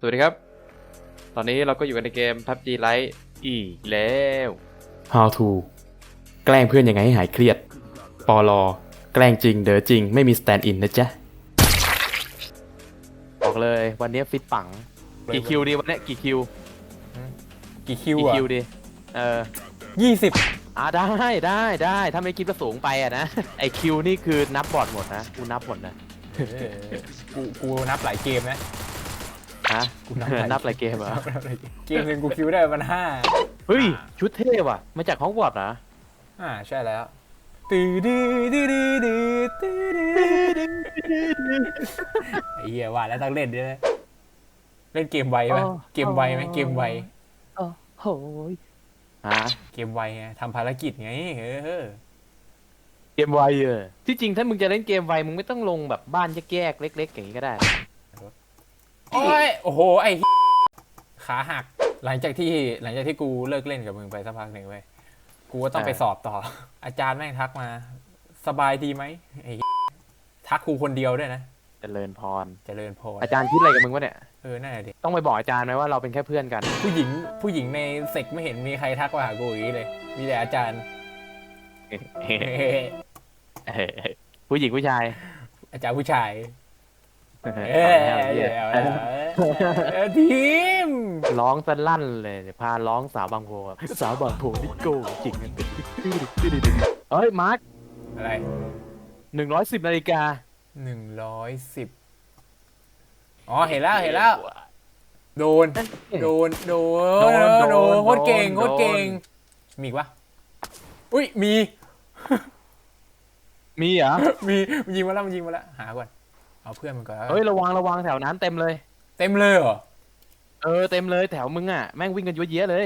สวัสดีครับ ตอนนี้เราก็อยู่กันในเกม PUBG Lite อีกแล้ว How to แกล้งเพื่อนยังไงให้หายเครียด ปอลอ แกล้งจริง เด๋อจริง ไม่มี stand in นะจ๊ะ บอกเลยวันนี้ฟิตปัง กี่คิวดีวันนี้กี่คิว กี่คิวกี่อะคิวดี เออยี่สิบอ่าได้ได้ได้ถ้าไม่คิดว่าสูงไปอะนะ ไอคิวนี่คือนับบอร์ดหมดนะ กูนับหมดนะ กูกูนับหลายเกมนะ ฮะกูนับหลาย นับอะไรเกมเหรอนับหลายเกมเกมหนึ่งกูคิวได้ประมันห้าเฮ้ย ชุดเท่ว่ะ มาจากฮอกวอตส์นะอ่าใช่แล้วตื้อดื้อดื้อดื้อดื้อตื้อดื้อดื้อไอ้เหี้ยว่าแล้วต้องเล่นด้วยนะเล่นเกมไวไหมเกมไวไหมเกมไวโอ้โหยฮะเกมไวไงทำภารกิจไงเออเกมไวเออที่จริงถ้ามึงจะเล่นเกมไวมึงไม่ต้องลงแบบบ้านแยกๆเล็กๆอย่างนี้ก็ได้ โอ้ยโอ้โห ไอ้เหี้ยขาหัก หลังจากที่หลังจากที่กูเลิกเล่นกับมึงไปสักพักหนึ่งเว้ย กูก็ต้องไปอ่าสอบต่อ อาจารย์แม่งทักมา สบายดีไหมไอ้เหี้ยทักกูคนเดียวด้วยนะ เจริญพร เจริญพร อาจารย์คิดอะไรกับมึงวะเนี่ย เออนั่นแหละดิ ต้องไปบอกอาจารย์ไหมว่าเราเป็นแค่เพื่อนกัน ผู้หญิง ผู้หญิงในเซกไม่เห็นมีใครทักมาหากูอย่างนี้เลย มีแต่อาจารย์ ผู้หญิงผู้ชาย อาจารย์ผู้ชาย เอเอออเออทีม ร้องสลั่นเลยพาร้องสาวบางโพอะสาวบางโพนี่โกจริงเฮ้ยมาร์คอะไรหนึ่งร้อยสิบนาฬิกาหนึ่งร้อยสิบอ๋อ เห็นแล้ว เห็นแล้ว โดน โดน โดน โดน โคตรเก่ง โคตรเก่ง มีอีกปะอุ้ย มี มีเหรอ มี ยิงมาแล้วมันยิงมาแล้ว หาก่อน เอาเพื่อนมันก่อนเฮ้ยระวังระวังแถวนั้นเต็มเลย เต็มเลยเหรอ เออเต็มเลยแถวมึงอะแม่งวิ่งกันเยอะแยะเลย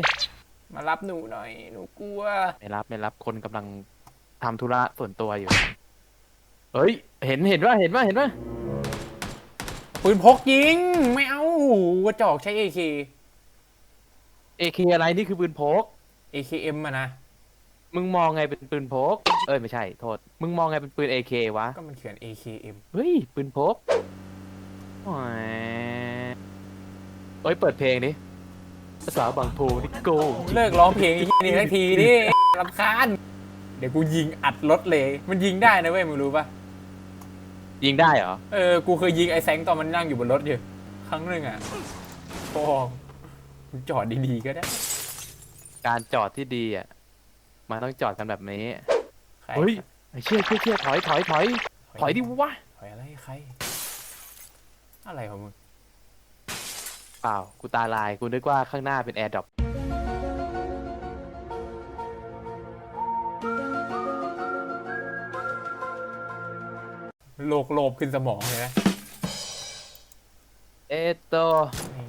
มารับหนูหน่อย หนูกลัว ไม่รับไม่รับคนกำลังทำธุระส่วนตัวอยู่ เฮ้ย เห็นเห็นว่าเห็นว่าเห็นว่าปืนพกยิง ไม่เอากระจอกใช้ AK เอเคอะไรนี่คือปืนพก AKM อะนะ มึงมองไงเป็นปืนพก เอ้ยไม่ใช่โทษ มึงมองไงเป็นปืน AK วะ ก็มันเขียน AKM เฮ้ย ปืนพกแหมเอ้ย เปิดเพลงดิภาษาบางโพนี่โก้จริงเลิกร้องเพลงไอ้เหี้ยนี่สักทีดิรำคาญเดี๋ยวกูยิงอัดรถเลย มันยิงได้นะเว้ยมึงรู้ปะยิงได้เหรอ เออ กูเคยยิงไอ้แซงตอนมันนั่งอยู่บนรถอยู่ครั้งหนึ่งอะพอมึงจอดดีๆก็ได้ การจอดที่ดีอะ มันต้องจอดกันแบบนี้ใครเฮ้ยไอ้เชี่ยเชี่ยเชี่ยถอยถอยถอยถอยดิวะถอยอะไรใคร อะไรของมึงเปล่ากูตาลายกูนึกว่าข้างหน้าเป็นแอร์ดรอปโลกโลบขึ้นสมองเลยนะเอโต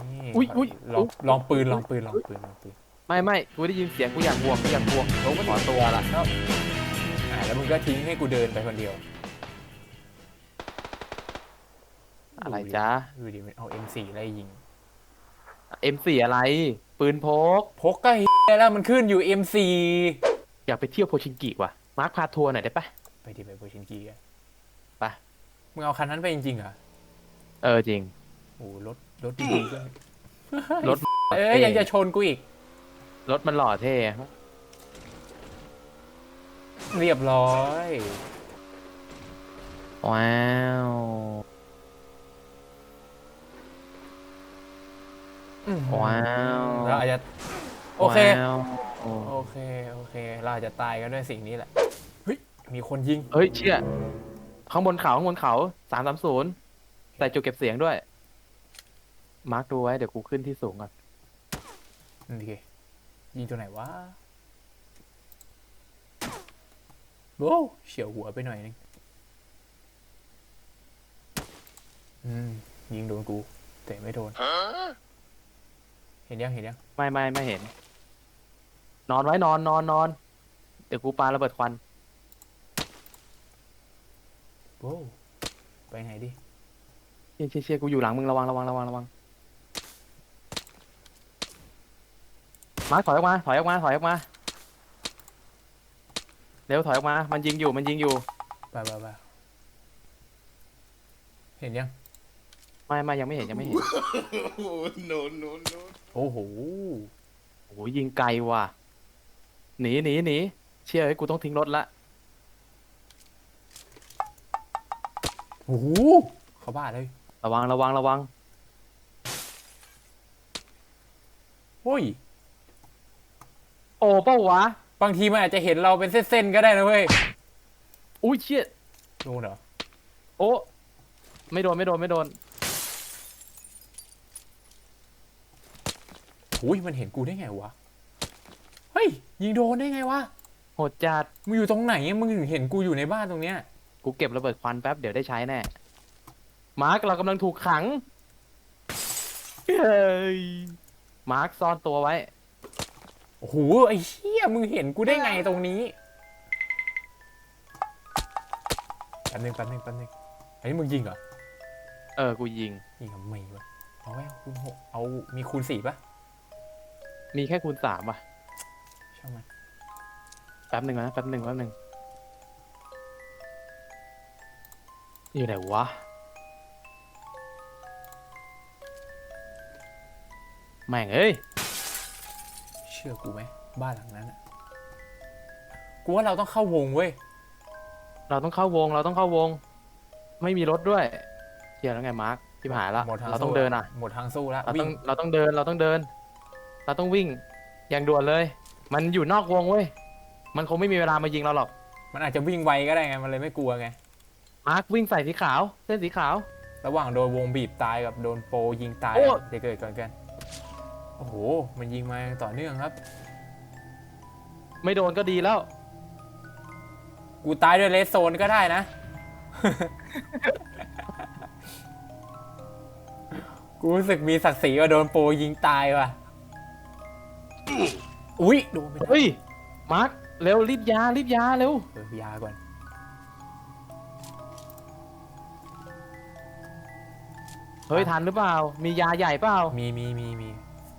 นี่อุ๊ยอุ๊ยลองลองปืนลองปืนลองปืนลองปืน ไม่ไม่กูได้ยินเสียงกูอยากบวกกูอยากบวกลงขอตัวละอ่าแล้วมึงก็ทิ้งให้กูเดินไปคนเดียวอะไรจ๊ะดูดิมันเอา M4 ไล่ยิง M4 อะไร ปืนพก พกก็เฮียแล้วมันขึ้นอยู่ M4 อยากไปเที่ยวโพชิงกิว่ะ มาร์คพาทัวร์หน่อยได้ปะไปดิไปโบชินกีกันไปมึงเอาคันนั้นไปจริงๆเหรอ เออจริง โอ้รถรถดีๆด้วยรถ เอ้ยยังจะชนกูอีก รถมันหล่อเท่เรียบร้อย ว้าว ว้าวเราอาจจะโอเค ว้าวโอเค โอเค เราอาจจะตายกันด้วยสิ่งนี้แหละ เฮ้ย มีคนยิง เฮ้ยเชี่ยข้างบนเขาข้างบนเขาสามสามศูนย์ใส่จุดเก็บเสียงด้วย มาร์คดูไว้ เดี๋ยวกูขึ้นที่สูงก่อน โอเค ยิงตัวไหนวะโว้วเฉียวหัวไปหน่อยนึงอืมยิงโดนกู แต่ไม่โดน เห็นยังเห็นยังไม่ไม่ไม่เห็น นอนไว้นอนนอนนอนเดี๋ยวกูปาระเบิดควันโว้วไปไหนดิเชี่ยเชี่ยเชี่ยกูอยู่หลังมึงระวังระวังระวังระวัง มาร์คถอยออกมาถอยออกมาถอยออกมาเร็วถอยออกมา มันยิงอยู่มันยิงอยู่ไปไปไปเห็นยัง ไม่ไม่ยังไม่เห็นยังไม่เห็น no, no, no. โอ้โหโอ้โหยิงไกลว่ะหนีหนีหนีเชื่อไอ้ยกูต้องทิ้งรถละโอ้โหเขาบ้าเลยระวังระวังระวัง โอ้ย โอ้เป้าวะ บางทีมันอาจจะเห็นเราเป็นเส้นๆก็ได้นะเว้ยอุ้ยเชี่ยโดนเหรอโอ้ไม่โดนไม่โดนไม่โดนอุ้ยมันเห็นกูได้ไงวะ เฮ้ย ยิงโดนได้ไงวะ โหดจัดมึงอยู่ตรงไหนอะมึงถึงเห็นกูอยู่ในบ้านตรงเนี้ย กูเก็บระเบิดควันแป๊บเดี๋ยวได้ใช้แน่มาร์คเรากำลังถูกขังเฮ้ยมาร์คซ่อนตัวไว้ โอ้โหไอ้เชี่ยมึงเห็นกูได้ไงตรงนี้แป๊บนึงแป๊บนึงแป๊บนึงอันนี้มึงยิงเหรอเออ กูยิง ยิงทำไมวะเอาไว้คูณหกเอามีคูณสี่ปะมีแค่คูณสามว่ะ ช่างมันแป๊บหนึ่งนะแป๊บหนึ่งแป๊บหนึ่งอยู่ไหนวะ แม่งเอ้ยเชื่อกูไหมบ้านหลังนั้นอะกูว่าเราต้องเข้าวงเว้ยเราต้องเข้าวง เราต้องเข้าวง ไม่มีรถด้วยเชียแล้วไงมาร์คที่หายละหมดทางเราต้องสู้เดินอะ หมดทางสู้แล้วเราวิ่ต้องงเราต้องเดินเราต้องเดิน เราต้องวิ่งอย่างด่วนเลย มันอยู่นอกวงเว้ยมันคงไม่มีเวลามายิงเราหรอกมันอาจจะวิ่งไวก็ได้ไงมันเลยไม่กลัวไง มาร์ควิ่งใส่สีขาว เส้นสีขาว ระหว่างโดนวงบีบตายกับโดนโปรยิงตายโอ้อะจะเกิดก่อนกันโอ้โห มันยิงมาต่อเนื่องครับ ไม่โดนก็ดีแล้ว กูตายด้วยเลสโซนก็ได้นะ กูรู้สึกมีศักดิ์ศรีว่าโดนโปรยิงตายว่ะ อุ๊ยโดนไปแล้วเฮ้ย มาร์ค เร็วรีบยารีบยาเร็ว เออยาก่อน เฮ้ยทันหรือเปล่า มียาใหญ่เปล่า มีมีมีมี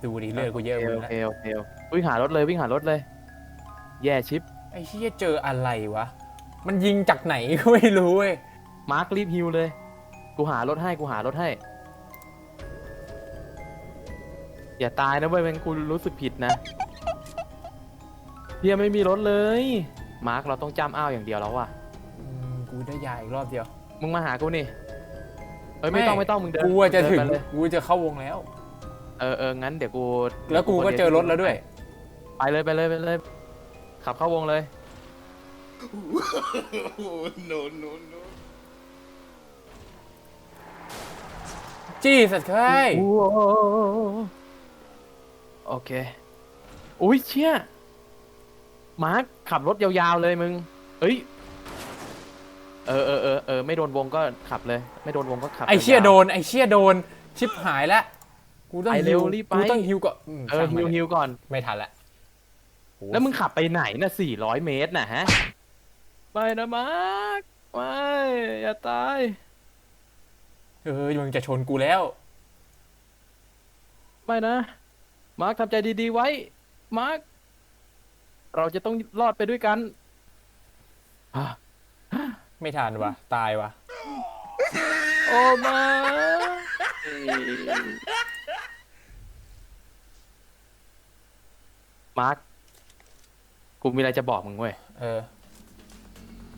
ดูดิเลือดกูเยอะโอหมดเคแล้วโอเคโอเควิ่งหารถเลยวิ่งหารถเลย แย่ชิป ไอ้เชี่ยเจออะไรวะ มันยิงจากไหนก็ไม่รู้เว้ยมาร์ครีบฮิวเลย กูหารถให้กูหารถให้ อย่าตายนะเว้ยเป็นกูรู้สึกผิดนะเฮียไม่มีรถเลย มาร์คเราต้องจำอ้าวอย่างเดียวแล้วว่ะ อืมกูได้ยาอีกรอบเดียวมึงมาหากูนี่เอ้ยไม่ต้องไม่ไม่ต้องมึงเดินกูอะจะเดินถึงไปเลยกูจะเข้าวงแล้วเออเอองั้นเดี๋ยวกูแล้วกูก็เจอรถแล้วด้วย ไปเลยไปเลยไปเลย ขับเข้าวงเลย no, no, no. จี้สัตว์เคยโอ้โหโอเค อุ้ยเชี่ยมาร์คขับรถยาวๆเลยมึง เอ้ย เออเออเออเออไม่โดนวงก็ขับเลย ไม่โดนวงก็ขับไอเชี่ยาวๆโดนไอเชี่ยโดนชิปหายแล้ว กูต้องไปเร็ฮิววรีบไป กูต้องฮิวก่อนมเออช่างฮิมัวนฮิวก่อน ไม่ทันละโหแล้วมึงขับไปไหนน่ะสี่ร้อยเมตรน่ะฮะไปนะมาร์คไม่อย่าตายเออมึงจะชนกูแล้ว ไม่นะ มาร์คทำใจดีๆไว้ มาร์คเราจะต้องรอดไปด้วยกันอะไม่ทันวะตายวะโอ้มา มาร์คกูมีอะไรจะบอกมึงเว้ย เออ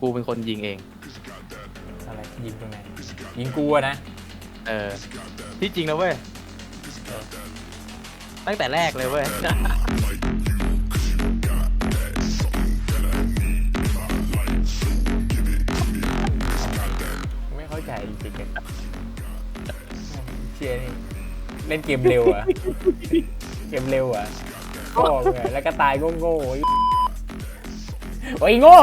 กูเป็นคนยิงเอง อะไรยิงตรงไหนยิงกูอะนะ เออ ที่จริงนะเว้ย ตั้งแต่แรกเลยเว้ย ไม่เข้าใจจริงๆเลยเชียนี่เล่นเกมเร็วอะเกมเร็วอะ โง่ไงแล้วก็ตายโง่ๆโอ้โอ้ยโง่